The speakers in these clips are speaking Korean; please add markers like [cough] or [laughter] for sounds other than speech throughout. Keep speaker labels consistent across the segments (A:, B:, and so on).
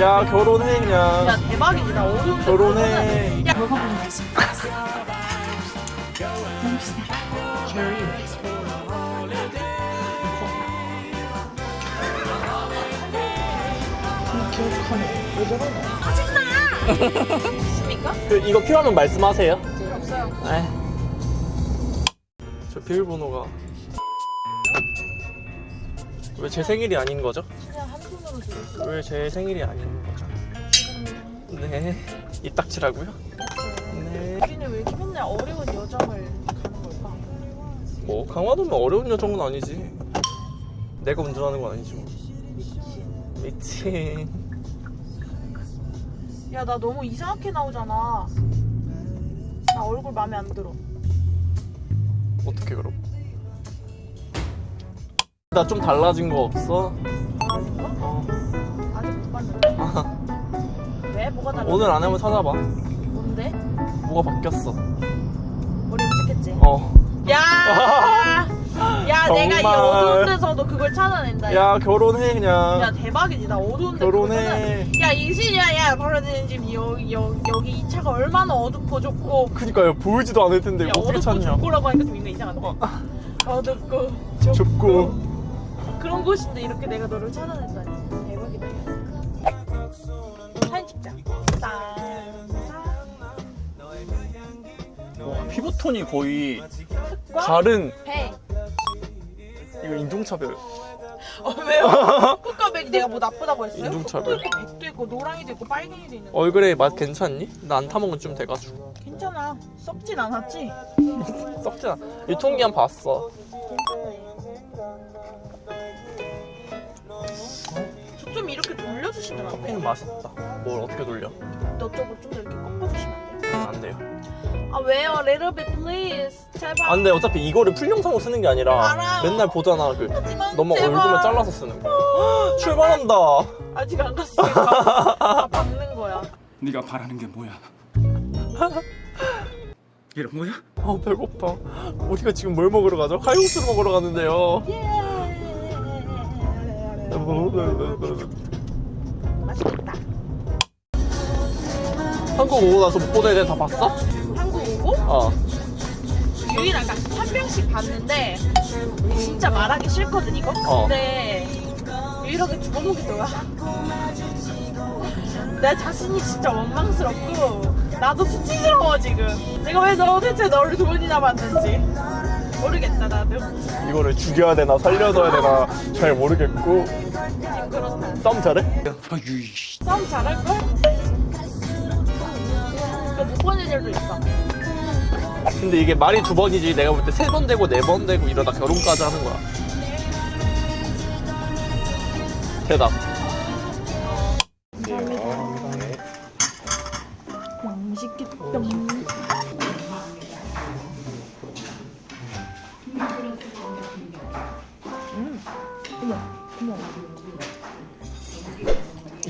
A: 야 결혼해
B: 야
A: 그냥.
B: 대박이지 나 어려운데
A: 결혼해? 그 [laughs] 이거 필요하면 말씀하세요.
B: 없어요.
A: 네. 저 비밀번호가. 왜 제 생일이 아닌 거죠? 왜 제 생일이 아닌 거죠? 네 이 딱지라고요? 네.
B: 우리는 왜 이렇게 맨날 어려운 여정을 가는 걸까?
A: 뭐 강화도면 어려운 여정은 아니지 내가 운전하는 건 아니지 뭐 미친
B: 야 나 너무 이상하게 나오잖아 나 얼굴 마음에 안 들어
A: 어떻게 그럼 나 좀 달라진 거 없어?
B: 뭐가 달라?
A: 오늘 안 하면 찾아봐
B: 뭔데?
A: 뭐가 바뀌었어
B: 머리 염색했지?
A: 어.
B: 야! [laughs] 야 내가 이
A: 정말.
B: 어두운 데서도 그걸 찾아낸다 야,
A: 야 결혼해 그냥
B: 야 대박이지 나 어두운 데
A: 결혼해.
B: 야 이슬이야 야 벌어지는 집 여기 여기 여기 이 차가 얼마나 어둡고 좁고
A: 그니까요 보이지도 않을 텐데
B: 야
A: 어떻게
B: 어둡고
A: 찾냐
B: 좁고라고 하니까 좀 있네 이상하다 어둡고 좁고,
A: 좁고
B: 그런 곳인데 이렇게 내가 너를 대박이다 사진 찍자 짠
A: 와, 피부톤이 거의 다른
B: 배
A: 이거 인종차별
B: 어, 왜요? [laughs] 흑과백이 내가 뭐 나쁘다고 했어요?
A: 인종차별.
B: 흑도 있고 백도 있고 노랑이도 있고 빨갱이도 있는 거
A: 얼굴에 맛 괜찮니? 나 안 타먹은 좀 돼가지고
B: 괜찮아 썩진 않았지? [laughs]
A: 썩지 않아 유통기한 봤어
B: 주시면 안 돼요?
A: 커피는 맛있다 뭘 어떻게 돌려
B: 너 쪽으로 좀 더 이렇게 꺾어 주시면 안 돼요?
A: 안 돼요
B: 아 왜요? Little bit please 제발
A: 아 근데 어차피 이거를 풀영상으로 쓰는 게 아니라
B: 알아요.
A: 맨날 보잖아 그
B: 하지만
A: 너무
B: 제발.
A: 얼굴만 잘라서 쓰는 거 출발한다
B: 아직 안 갔으니까 다 [laughs] 박는 거야
C: 네가 바라는 게 뭐야? [laughs] 이런 거야?
A: 아 배고파 우리가 지금 뭘 먹으러 가죠? 칼국수를 먹으러 가는데요
B: 예 맛있겠다.
A: 한국 오고 나서 못 보는 애들 다 봤어?
B: 한국 오고?
A: 어.
B: 유일한 그러니까 한 명씩 봤는데 진짜 말하기 싫거든 이거.
A: 어.
B: 근데 유일하게 두번 보게 더라. 내 자신이 진짜 원망스럽고 나도 수치스러워 지금. 내가 왜 도대체 너를 두 번이나 봤는지. 모르겠다 나도.
A: 이거를 죽여야 되나 살려둬야 되나 잘 모르겠고
B: 그렇다
A: 싸움 잘해?
C: 아유,
B: 싸움 잘할걸? 애들도 있어
A: 근데 이게 말이 두 번이지 내가 볼 때 세 번 되고 네 번 되고 이러다 결혼까지 하는 거야 대답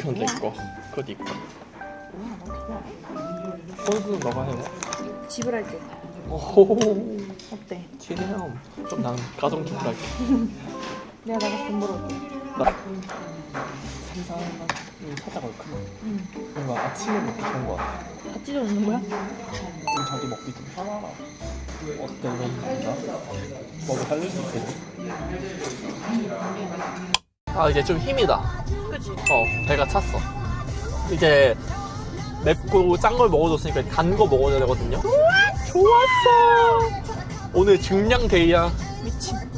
A: 이건 내거 그거 네거 선수는 너가 해
B: 집을 할게
A: 오호
B: 어때?
A: 기대함 좀난 가정 쪽으로 할게.
B: 내가 나가서 돈 벌어올게.
A: 나 삼삼한 살짝 얼큰해 뭔가 아침에 먹기 좋은 거 같아.
B: 다 찢어놓는 거야?
A: 우리 자기 먹기 좀 편하라 어때 건가? 먹어 살릴 수 있겠지? 아 이제 좀 힘이다.
B: 그치?
A: 어 배가 찼어. 이제 맵고 짠 걸 먹어줬으니까 단 거 먹어야 되거든요. 좋았어. 오늘 증량 데이야.
B: 미친. [laughs]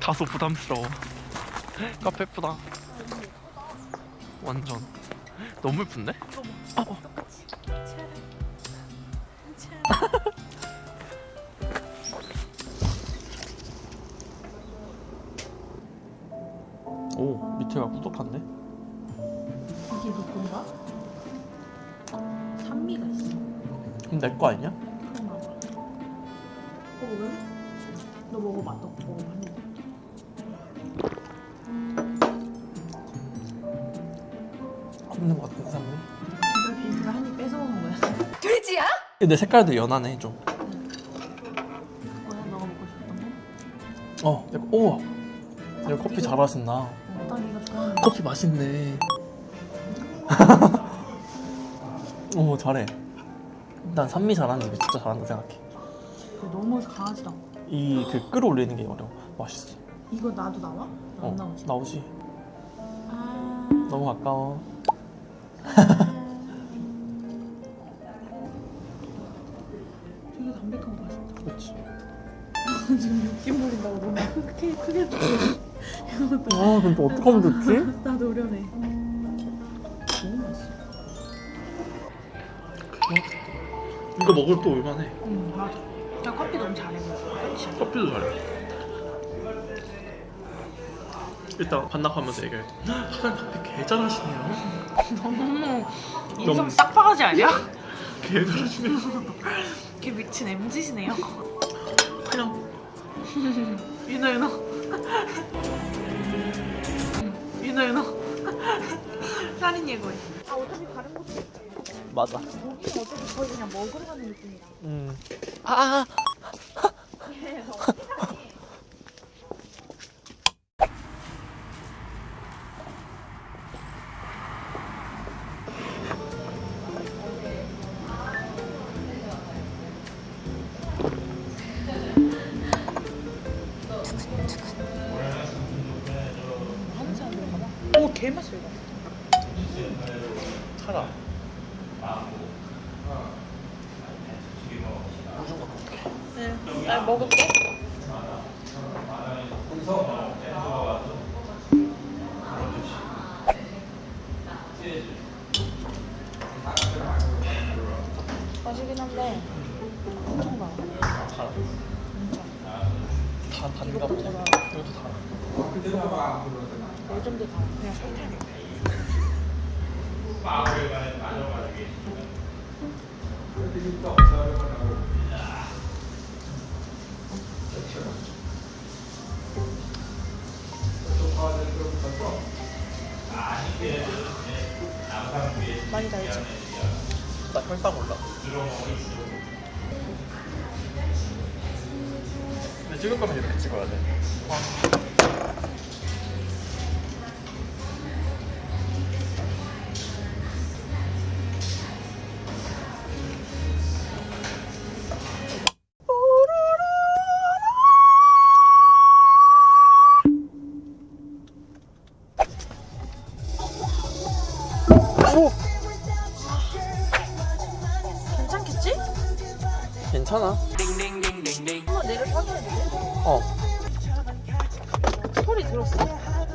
A: 다소 부담스러워. 카페 예쁘다. 완전. 너무 예쁜데? 꾸덕한데?
B: 이게 네 건가? 산미가 있어
A: 그럼 내 거 아니야?
B: 그런가 봐 먹어볼래? 너 먹어봐 너 먹어봐
A: 굽는 거 같은 산미?
B: 이걸 비비를 한입 뺏어 먹는 거야 [laughs]
A: 근데 색깔도 연하네 좀 어, 내가 우와. 내가 커피 잘 마신다.
B: 어, 나 이거 좋아하는
A: 커피 맛있네. [laughs] 오 잘해. 난 산미 잘하는 집이 진짜 잘한다 생각해.
B: 거 너무 강하지도 않고
A: 이 그 끌어올리는 게 어려워. 맛있어.
B: 이거 나도 나와? 안
A: 어,
B: 나오지?
A: 나오지.
B: 아...
A: 너무 가까워. [laughs]
B: 되게 담백하고 맛있다
A: 그렇지. [laughs]
B: 지금 욕심 부린다고 너무 크게 크게
A: 아, 근데 또 어떡하면 좋지?
B: 너무 맛있어
A: 이거 먹을 또 올만해.
B: 응 맞아 나 커피 너무 잘해 그렇지
A: 커피도 잘해. 일단 반납하면서 얘기해. 사장님 커피 개 잘하시네요.
B: 너무
A: 너무-
B: 인성 싹바가지 아니야?
A: 개 잘하시네요.
B: 걔 미친 MZ시네요
A: 그냥 [laughs]
B: 윤호 윤호 윤호 윤호 살인 예고해 아 어차피 다른 것도 있어
A: 맞아.
B: 고기는 어차피 거의 그냥 먹으러 가는 느낌이라
A: 음. 아.
B: 오 나 먹을게 맛있긴 한데 엄청
A: 달아. 다 단가 보다. 이것도 달아.
B: 레전드 다 그냥 설탕 많이 달지?
A: 나 혈당 올라. 근데 찍을 거면 이렇게 찍어야 돼. 어.
B: 소리 들었어?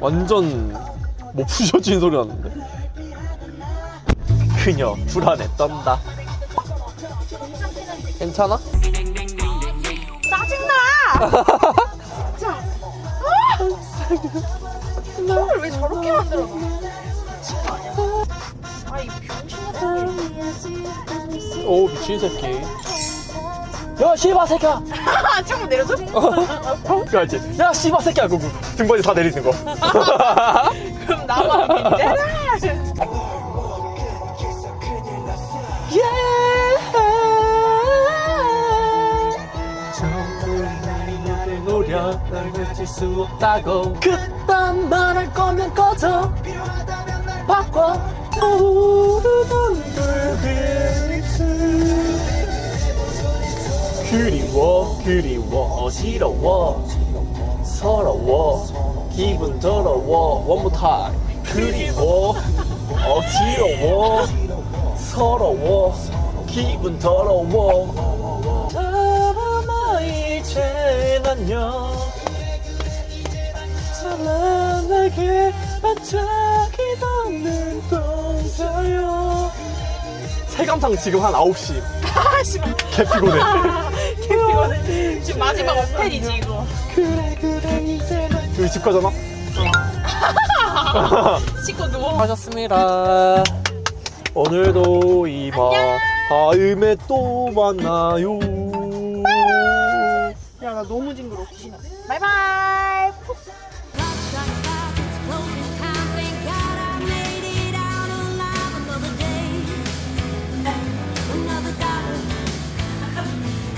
A: 완전 뭐 부셔진 소리 났는데. 그녀 불안에 떤다. 괜찮아?
B: 짜증나! [laughs] 진짜 아! 왜 저렇게 만들어? 아이 병신 같은
A: 게오 미친 새끼. 야 씨바 새끼야.
B: 아, [laughs] 창문 내려줘?
A: 그렇지. 야 씨바 새끼야 그거 등받이 다 내리는 거. [laughs]
B: 그럼
A: 없다고 그딴 말할 거면 꺼져 바꿔 불 그리워 그리워 어지러워 서러워 기분 더러워. One more time. 그리워 어지러워 서러워 기분 더러워. 사람아 이제 난요. 사람에게 반짝이던 눈동자요 세감상 지금 한 9시
B: 아, 씨발.
A: 개 피곤해
B: 캠핑은 지금 마지막 어펜이지, 이거.
A: 그래 그래 이제 여기 집 가잖아? [laughs]
B: 씻고 누워.
A: 하셨습니다 오늘도 이번 다음에 또 만나요
B: 야, 나 너무 징그러워. 바이바이. Thank you.